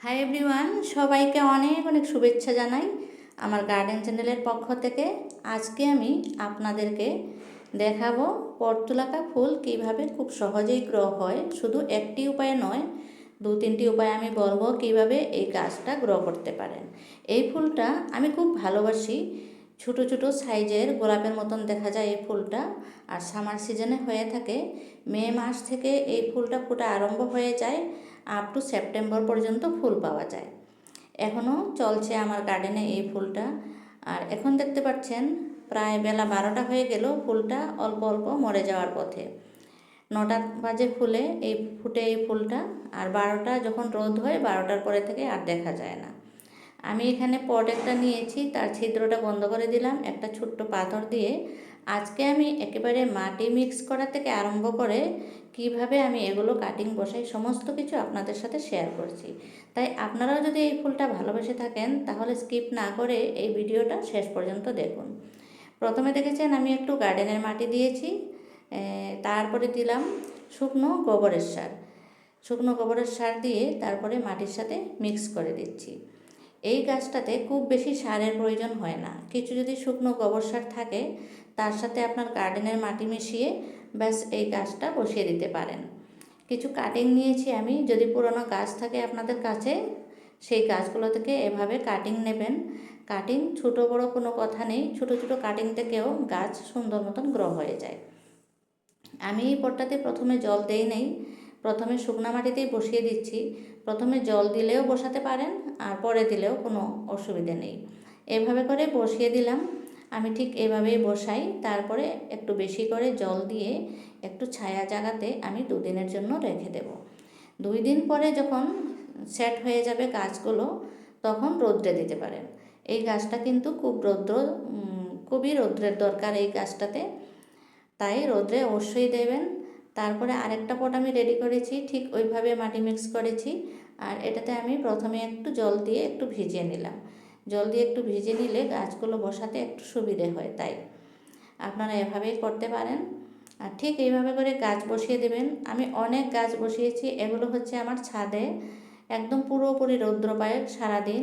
Hi everyone সবাইকে অনেক অনেক শুভেচ্ছা জানাই আমার গার্ডেন চ্যানেলের পক্ষ থেকে। আজকে আমি আপনাদেরকে দেখাবো পর্তুলাকা ফুল কীভাবে খুব সহজেই গ্রো হয়। শুধু একটি উপায়ে নয়, দু তিনটি উপায় আমি বলব কীভাবে এই গাছটা গ্রো করতে পারেন। এই ফুলটা আমি খুব ভালোবাসি। ছোটো ছোটো সাইজের গোলাপের মতন দেখা যায় এই ফুলটা। আর সামার সিজনে হয়ে থাকে, মে মাস থেকে এই ফুলটা ফুটা আরম্ভ হয়ে যায় আপ টু সেপ্টেম্বর পর্যন্ত ফুল পাওয়া যায়। এখনও চলছে আমার গার্ডেনে এই ফুলটা। আর এখন দেখতে পাচ্ছেন, প্রায় বেলা বারোটা হয়ে গেল ফুলটা অল্প অল্প মরে যাওয়ার পথে। নটা বাজে ফুলে এই, ফুটে এই ফুলটা। আর বারোটা যখন রোদ হয়, বারোটার পরে থেকে আর দেখা যায় না। আমি এখানে পট একটা নিয়েছি, তার ছিদ্রটা বন্ধ করে দিলাম, একটা ছোট্ট পাথর দিয়ে। আজকে আমি একেবারে মাটি মিক্স করা থেকে আরম্ভ করে কীভাবে আমি এগুলো কাটিং বসাই সমস্ত কিছু আপনাদের সাথে শেয়ার করছি। তাই আপনারাও যদি এই ফুলটা ভালোবেসে থাকেন, তাহলে স্কিপ না করে এই ভিডিওটা শেষ পর্যন্ত দেখুন। প্রথমে দেখেছেন আমি একটু গার্ডেনের মাটি দিয়েছি তারপরে দিলাম শুকনো গোবরের সার। শুকনো গোবরের সার দিয়ে তারপরে মাটির সাথে মিক্স করে দিচ্ছি। এই গাছটাতে খুব বেশি সারের প্রয়োজন হয় না। কিছু যদি শুকনো গোবর সার থাকে, তার সাথে আপনার গার্ডেনের মাটি মিশিয়ে ব্যাস এই গাছটা বসিয়ে দিতে পারেন। কিছু কাটিং নিয়েছি আমি, যদি পুরনো গাছ থাকে আপনাদের কাছে, সেই গাছগুলো থেকে এভাবে কাটিং নেবেন। কাটিং ছোটো বড় কোনো কথা নেই, ছোটো ছোটো কাটিং থেকেও গাছ সুন্দর মতন গ্রো হয়ে যায়। আমি এই পটটাতে প্রথমে জল দেই নেই প্রথমে শুকনা মাটিতেই বসিয়ে দিচ্ছি। প্রথমে জল দিলেও বসাতে পারেন, আর পরে দিলেও কোনো অসুবিধে নেই। এভাবে করে বসিয়ে দিলাম। আমি ঠিক এভাবেই বসাই। তারপরে একটু বেশি করে জল দিয়ে একটু ছায়া জায়গাতে আমি দুদিনের জন্য রেখে দেব। দুই দিন পরে যখন সেট হয়ে যাবে গাছগুলো, তখন রৌদ্রে দিতে পারেন। এই গাছটা কিন্তু খুব রৌদ্র খুবই রৌদ্রের দরকার এই গাছটাতে। তাই রৌদ্রে অবশ্যই দেবেন। তারপরে আরেকটা পট আমি রেডি করেছি, ঠিক ওইভাবে মাটি মিক্স করেছি। আর এটাতে আমি প্রথমে একটু জল দিয়ে একটু ভিজিয়ে নিলাম। জল দিয়ে একটু ভিজে নিলে গাছগুলো বসাতে একটু সুবিধে হয় তাই। আপনারা এভাবেই করতে পারেন। আর ঠিক এইভাবে করে গাছ বসিয়ে দেবেন। আমি অনেক গাছ বসিয়েছি, এগুলো হচ্ছে আমার ছাদে। একদম পুরোপুরি রৌদ্র পায় সারাদিন।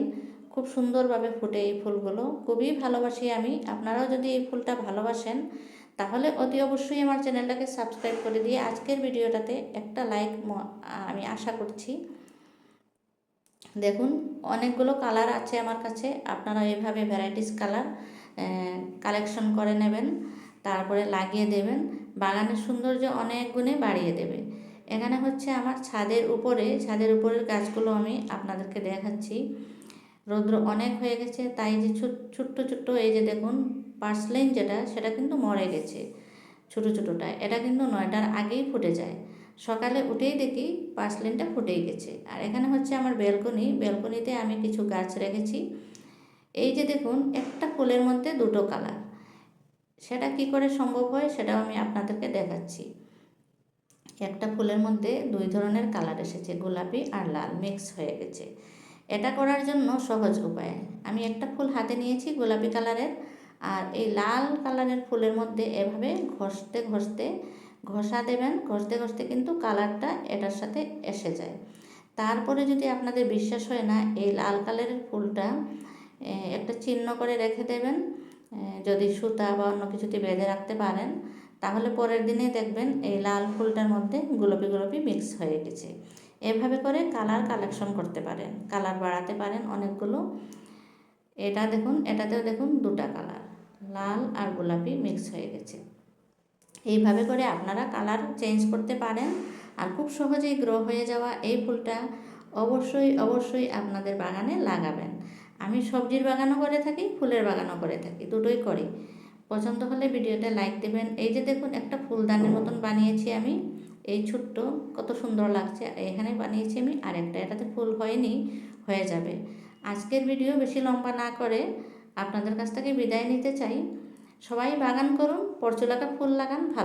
খুব সুন্দরভাবে ফুটে এই ফুলগুলো। খুবই ভালোবাসি আমি। আপনারাও যদি এই ফুলটা ভালোবাসেন তাহলে অতি অবশ্যই আমার চ্যানেলটাকে সাবস্ক্রাইব করে দিয়ে আজকের ভিডিওটাতে একটা লাইক আমি আশা করছি। দেখুন, অনেকগুলো কালার আছে আমার কাছে, আপনারা এভাবে ভ্যারাইটিস কালার কালেকশন করে নেবেন, তারপরে লাগিয়ে দেবেন, বাগানের সৌন্দর্য অনেক গুণে বাড়িয়ে দেবে। এখানে হচ্ছে আমার ছাদের উপরে, ছাদের উপরের গাছগুলো আমি আপনাদেরকে দেখাচ্ছি। রৌদ্র অনেক হয়ে গেছে, তাই যে ছোট্ট ছোট্ট, এই যে দেখুন পার্সলেন যেটা, সেটা কিন্তু মরে গেছে ছোটো ছোটোটা এটা কিন্তু নয়টার আগেই ফুটে যায়। সকালে উঠেই দেখি পার্সলেনটা ফুটেই গেছে। আর এখানে হচ্ছে আমার ব্যালকনি। ব্যালকনিতে আমি কিছু গাছ রেখেছি। এই যে দেখুন, একটা ফুলের মধ্যে দুটো কালার। সেটা কি করে সম্ভব হয়, সেটাও আমি আপনাদেরকে দেখাচ্ছি। একটা ফুলের মধ্যে দুই ধরনের কালার এসেছে, গোলাপি আর লাল, মিক্স হয়ে গেছে। এটা করার জন্য সহজ উপায়। আমি একটা ফুল হাতে নিয়েছি গোলাপি কালারের। আর এই লাল কালারের ফুলের মধ্যে এভাবে ঘষতে ঘষতে ঘষা দেবেন, ঘষতে ঘষতে কিন্তু কালারটা এটার সাথে এসে যায়। তারপরে যদি আপনাদের বিশ্বাস হয় না, এই লাল কালারের ফুলটা একটা চিহ্ন করে রেখে দেবেন যদি সুতা বা অন্য কিছুতে বেঁধে রাখতে পারেন, তাহলে পরের দিনে দেখবেন এই লাল ফুলটার মধ্যে গোলাপি গোলাপি মিক্স হয়ে গেছে। এভাবে করে কালার কালেকশন করতে পারেন, কালার বাড়াতে পারেন অনেকগুলো। এটা দেখুন, এটাতেও দেখুন দুটা কালার। লাল আর গোলাপি মিক্স হয়ে গেছে। এইভাবে করে আপনারা কালার চেঞ্জ করতে পারেন আর খুব সহজেই গ্রো হয়ে যাওয়া এই ফুলটা অবশ্যই অবশ্যই আপনাদের বাগানে লাগাবেন। আমি সবজির বাগানও করে থাকি, ফুলের বাগানও করে থাকি, দুটোই করি। পছন্দ হলে ভিডিওটা লাইক দেবেন। এই যে দেখুন, একটা ফুলদানের মতন বানিয়েছি আমি। এই ছোট্ট, কত সুন্দর লাগছে। এখানে বানিয়েছি আমি, আরেকটা এটাতে ফুল হয়নি, হয়ে যাবে। আজকের ভিডিও বেশি লম্বা না করে আপনাদের কাছ থেকে বিদায় নিতে চাই। সবাই বাগান করুন পরচুলাকা ফুল লাগান ভালো